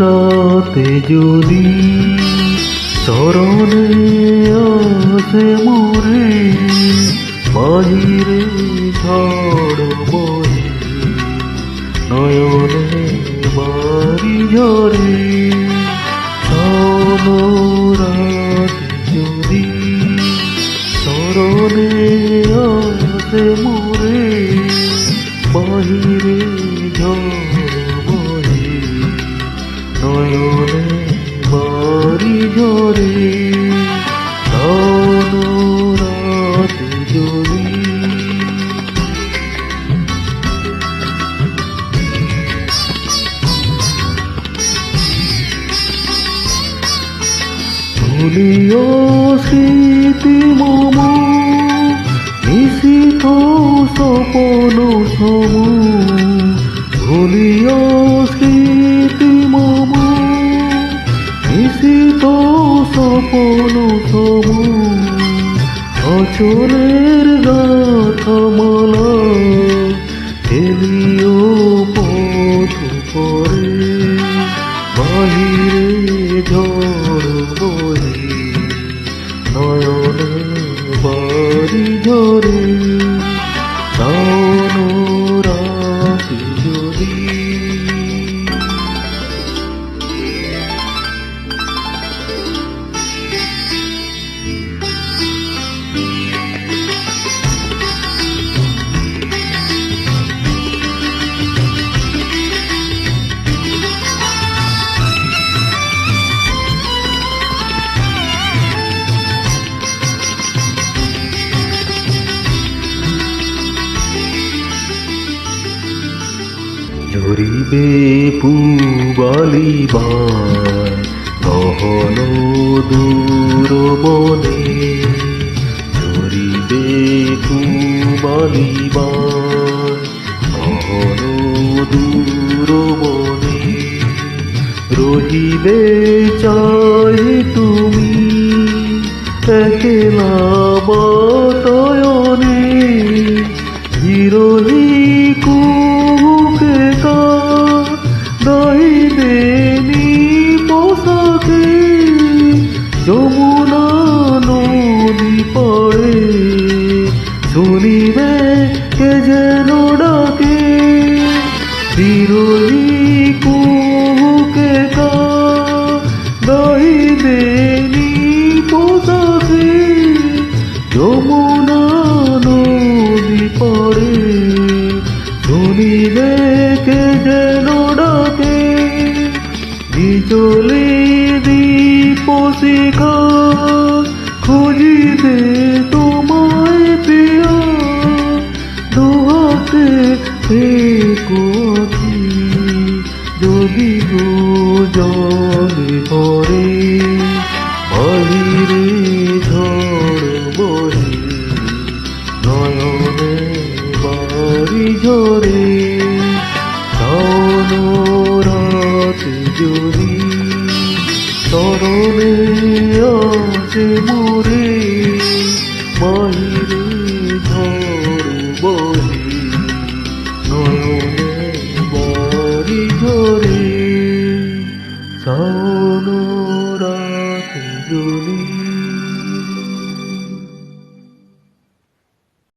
রাতে যদি চরণে আসে মোরে, বাহিরে ঝড় বহে, নয়নে বাড়ি ঝরে। রাতে যদি চরণে আসে মোরে, বাহিরে ঝড় নয়নে ঝরে শোনো রাতে যদি ভুলিও স্মৃতি মম নিশিত সপন সম ভুলিও স্মৃতি সপন তবু অচরের গাথমালা এলিও পথ পরে বাহিরে ঝড় বহি নয়নে বাড়ি ঝরে। ঝরিবে পুবালিবার গহন দূর বনে। ঝরিবে পুবালিবার গহন দূর বনে। রহিবে চাই তুমি একলা বাতায়নে বিরোহী কুকে কা দহিবে নি পোশাকে যমুনা নদী পড়ে, শুনিবে কে যেন ডাকে। বিরোহী কুকে কা দহিবে নি পোশাকে যমুনা কে যেন ডাকে বিচলে দীপ শিখা খুঁজিতে তোমায় প্রিয়া ফেকো আখি যদি জলে পড়ে, বাহিরে ঝড় বহে নয়নে বাড়ি ঝরে। যদি তরণে আসে মোরে বাহিরে ধর বহি নয়নে বাড়ি ঝরে শাওন রাত যদি